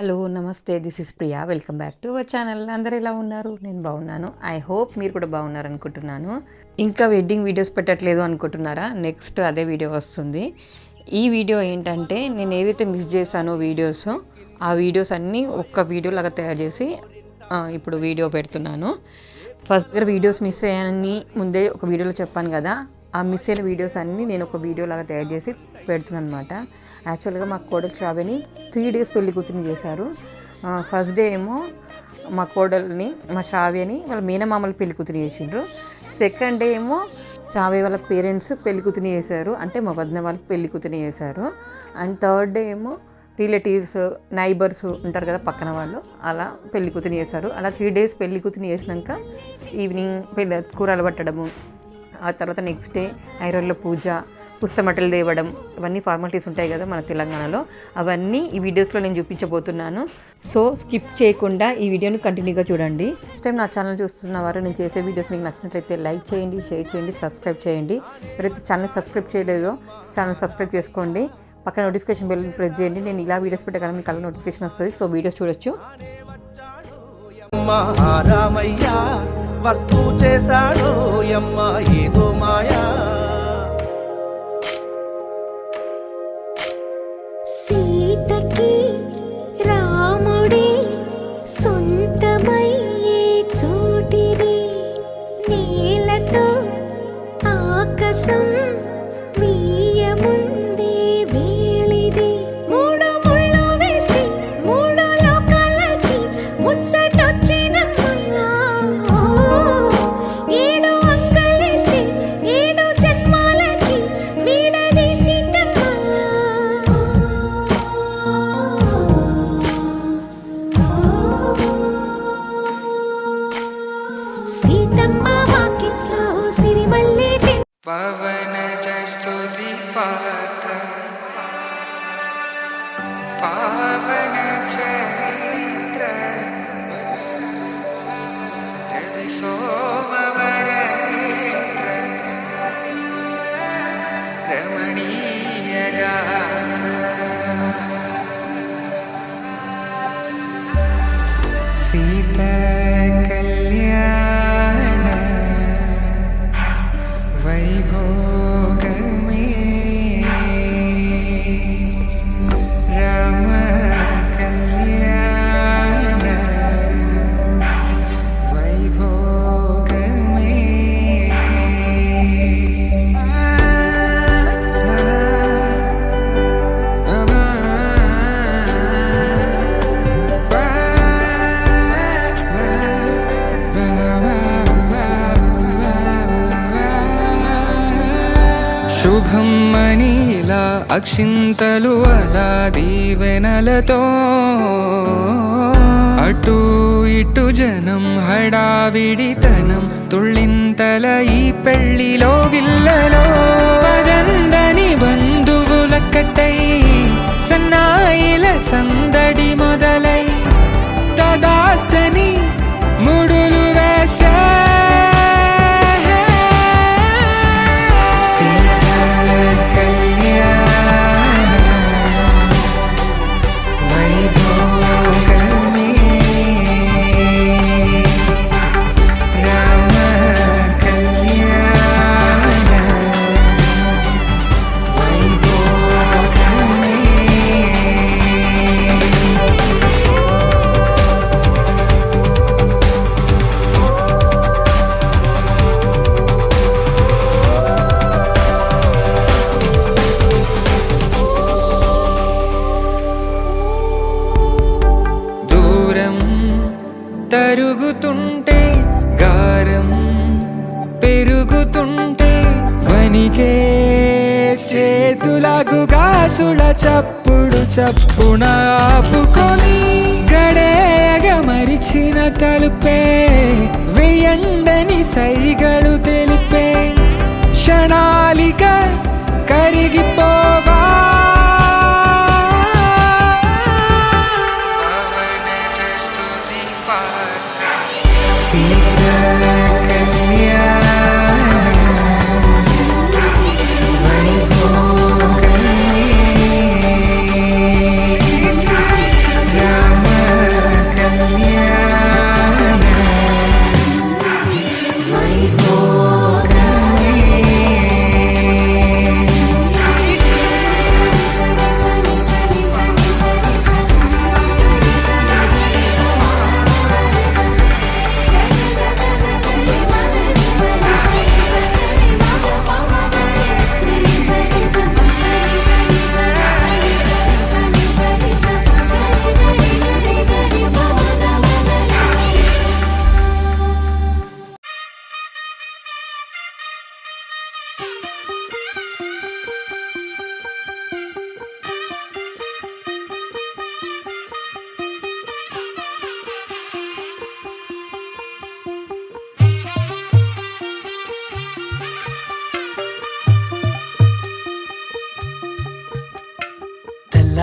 Hello నమస్తే this is Priya. Welcome back to our channel. అందరు ఎలా ఉన్నారు? నేను బాగున్నాను. ఐ హోప్ మీరు కూడా బాగున్నారు అనుకుంటున్నాను ఇంకా వెడ్డింగ్ వీడియోస్ పెట్టట్లేదు అనుకుంటున్నారా? నెక్స్ట్ అదే వీడియో వస్తుంది. ఈ వీడియో ఏంటంటే నేను ఏదైతే మిస్ చేశానో వీడియోస్ ఆ వీడియోస్ అన్నీ ఒక్క వీడియో లాగా తయారు చేసి ఇప్పుడు వీడియో పెడుతున్నాను. ఫస్ట్ దగ్గర వీడియోస్ మిస్ అయ్యానని ముందే ఒక వీడియోలో చెప్పాను కదా ఆ మిస్ అయిన వీడియోస్ అన్నీ నేను ఒక వీడియో లాగా తయారు చేసి పెడుతున్నాను అనమాట యాక్చువల్గా మా కోడలు శ్రావణి త్రీ డేస్ పెళ్ళి కూతురిని చేశారు. ఫస్ట్ డే ఏమో మా కోడల్ని మా శ్రావ్యని వాళ్ళ మేనమామల పెళ్ళి కూతురు చేసిండ్రు. సెకండ్ డే ఏమో శ్రావ్య వాళ్ళ పేరెంట్స్ పెళ్ళి కూతురిని చేశారు. అంటే మా వదిన వాళ్ళు పెళ్ళి కూతురిని చేశారు. అండ్ థర్డ్ డే ఏమో రిలేటివ్స్ నైబర్స్ ఉంటారు కదా పక్కన వాళ్ళు అలా పెళ్ళి కూతురిని చేశారు. అలా త్రీ డేస్ పెళ్ళి కూతురిని చేసినాక ఈవినింగ్ పెళ్ళి కూరలు పట్టడము ఆ తర్వాత నెక్స్ట్ డే ఐరన్లో పూజ పుస్తమటలు తేవడం ఇవన్నీ ఫార్మాలిటీస్ ఉంటాయి కదా మన తెలంగాణలో. అవన్నీ ఈ వీడియోస్లో నేను చూపించబోతున్నాను. సో స్కిప్ చేయకుండా ఈ వీడియోని కంటిన్యూగా చూడండి. ఫస్ట్ టైం నా ఛానల్ చూస్తున్న వారు నేను చేసే వీడియోస్ మీకు నచ్చినట్లయితే లైక్ చేయండి షేర్ చేయండి సబ్స్క్రైబ్ చేయండి. ఎవరైతే ఛానల్ సబ్స్క్రైబ్ చేయలేదో ఛానల్ సబ్స్క్రైబ్ చేసుకోండి. పక్కన నోటిఫికేషన్ బెల్ ప్రెస్ చేయండి. నేను ఇలా వీడియోస్ పెట్టగానే మీకు అలా నోటిఫికేషన్ వస్తుంది. సో వీడియోస్ చూడొచ్చు. మహారామయ్యా రామయ్య వస్తు చేశాడో యమ్మ ఏదో మాయా. പവന പവനജസ്തുതി പകർത്ത പാവന ചരിത്ര രവി സോമവരനേത്ര രമണീയ ഗാത്ര സീത കല്യാണ అక్షింతలు అలా దీవెనలతో అటు ఇటు జనం హడావిడితనం తుళ్ళింతల ఈ పెళ్లిలో గిల్లలో పదందని బంధువులక్కటై సన్నాయిల సందడి మొదలై తదాస్తని చప్పుడు చప్పున ఆపుకొని గడేయగ మరిచిన తలుపే వెయ్యండని సైగడు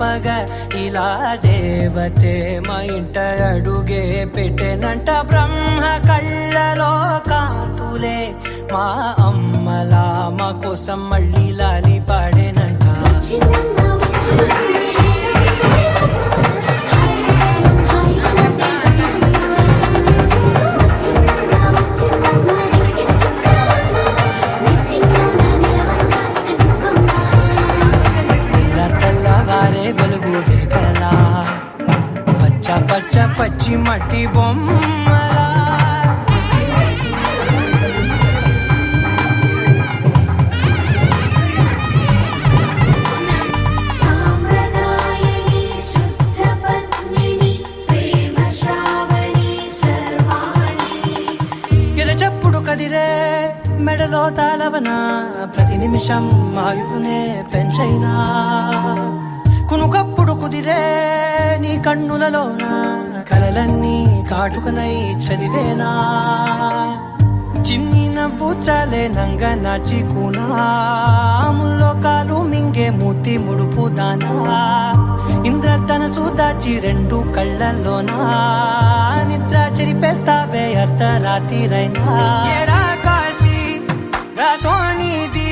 పంపగా ఇలా దేవతే మా ఇంట అడుగే పెట్టెనంట బ్రహ్మ కళ్ళలో కాంతులే. మా అమ్మలా మా కోసం మళ్ళీ లాలి పాడేనంట. మెడలో తాళవన ప్రతి నిమిషం ఆయుధునే పెంచైనా. కునుకప్పుడు కుదిరే నీ కన్నులలోన కలలన్నీ కాటుకనై చదివేనా. చిన్ని నవ్వు చాలే నంగ నాచి కునాముల్లో కాలు మింగే మూతి ముడుపు దానా ఇంద్రధనసు దాచి రెండు కళ్ళల్లోనా నిద్ర చెరిపేస్తావే అర్ధరాత్రిరైనా. ఏరా రా సోనిది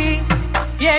ఏ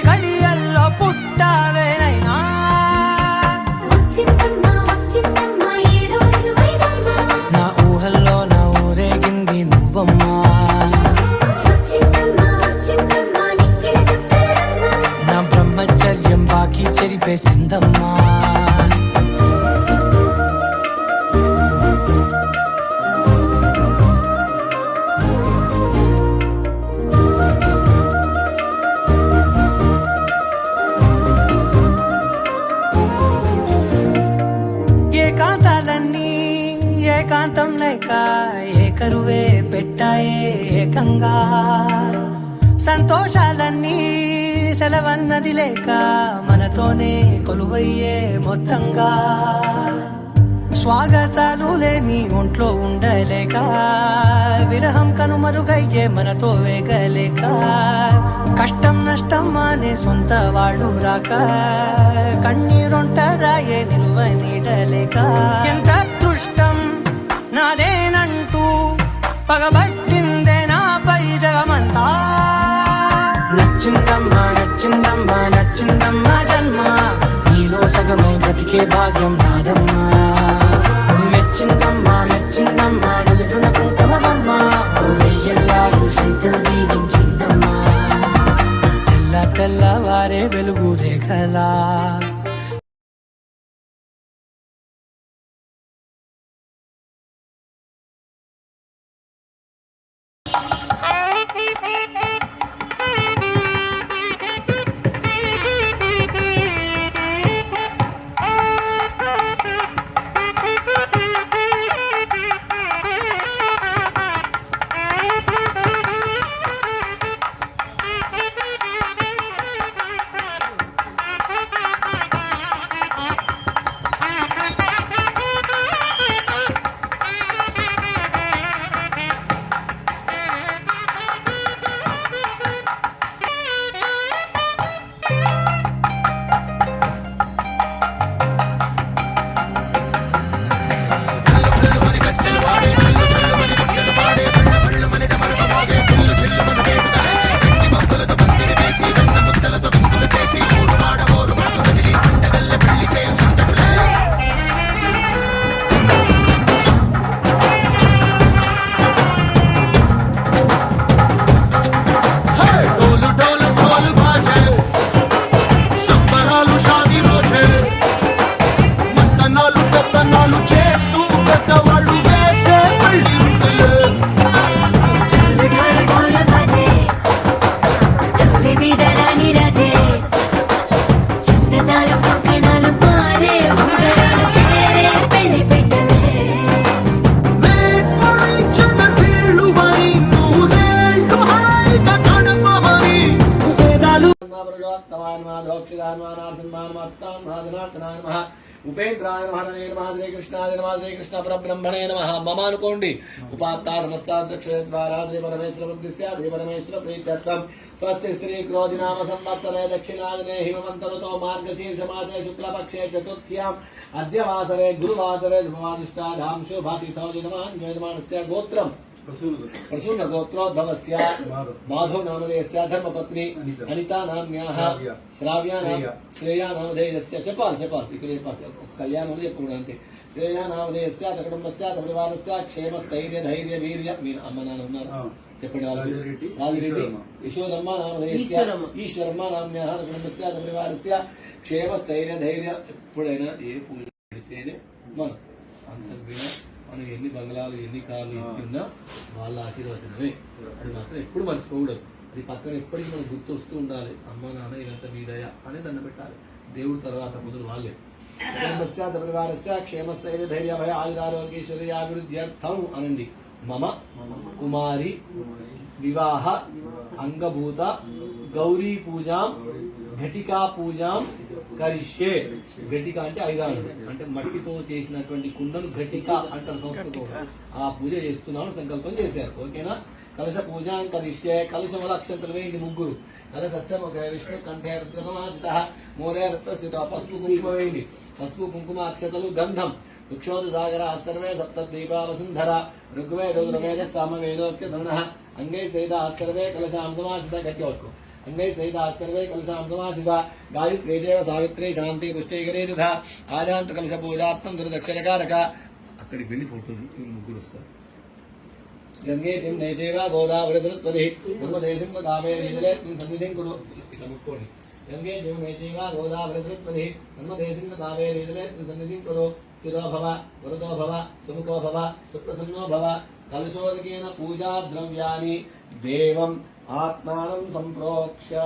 ఏకాంతం లేక ఏకరువే పెట్టాయే ఏకంగా. సంతోషాలన్నీ సెలవన్నది లేక మనతోనే కొలువయ్యే మొత్తంగా. స్వాగతాలు లేని ఒంట్లో ఉండలేక విరహం కనుమరుగయ్యే మనతో వేగలేక కష్టం నష్టం అనే సొంత వాళ్ళు రాక కన్నీరొంటరాయే నిలువ నీడలేక. ఎంత భాగ్యం నాదమ్మా మెచ్చిందమ్మా. జనార్దనాయ నమః ఉపేంద్రాయ నమః హరే నమః శ్రీ కృష్ణాయ నమః శ్రీ కృష్ణ పరబ్రహ్మణే నమ మమ అనుకోండి ఉపాత్త నమస్తాక్షర ద్వారా శ్రీ పరమేశ్వర బుద్ధిస్య శ్రీ పరమేశ్వర ప్రీత్యర్థం స్వస్తి శ్రీ క్రోధినామ సంవత్సరే దక్షిణాదినే హిమవంతరుతో మార్గశీర్ష మాసే శుక్లపక్షే చతుర్థ్యాం అద్య వాసరే గురువాసరే శుభవానుష్టాఢాం శుభాతిథౌ జనమాన్యమానస్య గోత్రం ప్రసూన గోత్రోద్భవస్య మాధవ నామధేయస్య ధర్మపత్ని అనితా నామ్యాః శ్రావ్యా నామ శ్రేయా నామధేయస్య చెప్పాలి చెప్పాలి ఇక్కడ చెప్పాలి ఒక కళ్యాణం చెప్పకూడదు అంతే శ్రేయా నామధేయస్య అత కుటుంబస్య అత పరివారస్య క్షేమ స్థైర్య ధైర్య వీర్య మీరు అమ్మ నాన్న ఉన్నారు చెప్పండి రాజిరెడ్డి. యశోదమ్మ నామధేయస్య ఈశ్వరమ్మ. నామ్యాః అత కుటుంబస్య అత పరివారస్య క్షేమ స్థైర్య ధైర్య ఎప్పుడైనా ఏ పూజ మనం అంతకుపోయినా మనం ఎన్ని బంగ్లాలు ఎన్ని కార్లు ఎన్నున్నా వాళ్ళ ఆశీర్వచనమే. అది మాత్రం ఎప్పుడు మర్చిపోకూడదు. అది పక్కన ఎప్పటికీ మనకు గుర్తు వస్తూ ఉండాలి. అమ్మ నాన్న ఇదంతా మీ దయ అని దండ పెట్టాలి. దేవుడు తర్వాత మొదలు వాళ్ళే. కుటుంబస్య క్షేమస్థైర్య ధైర్య భయ ఆయురారోగ్యశ్వర్యాభివృద్ధ్యర్థం అనండి. మమ కుమారి వివాహ అంగభూత. గౌరీ పూజాం ఘటికా పూజాం కరిష్యే ఘటిక అంటే ఐరాణం అంటే మట్టితో చేసినటువంటి కుండను ఘటిక అంటారు సంస్కృతంలో. ఆ పూజ చేస్తున్నాను సంకల్పం చేశారు. ఓకేనా? కలశ పూజ కరిష్యే. కలశం వల్ల అక్షంతలు వేయండి ముగ్గురు. కలశస్య విష్ణు కంఠే రుద్రమాజిత మోరే రత్న స్థిత. పసుపు కుంకుమ వేయండి. పసుపు కుంకుమ అక్షతలు గంధం. వృక్షోద సాగర సర్వే సప్తద్వీపా వసుంధర ఋగ్వేద రుగ్వేద సామవేదోక్త ధృణ అంగై సైద సర్వే కలశాం సమాసిత గట్టి పట్టుకో అంగై సైత సర్వే కలశాం సమాసిత గాయత్రీ దేవ సావిత్రి శాంతి పుష్టికరే దుధ ఆజాంత కలశ పూజాత్మం దురదక్షరకారక అక్కడికి వెళ్ళి ఫోటో ముగ్గురు వస్తారు గంగే చిన్నే చేవ గోదావరి ధృత్వది బ్రహ్మదేశం కావేరీ జలే సన్నిధిం కురు ఇట్లా ముక్కోండి గంగే జమునే చేవ గోదావరి ధృత్వది బ్రహ్మదేశం కావేరీ జలే సన్నిధిం కురు స్థిరో భవ వరదో భవ సుముఖో భవ సుప్రసన్నో భవ కలశోదకేన పూజా ద్రవ్యాన్ని దేవం ఆత్మానం సంప్రోక్ష్య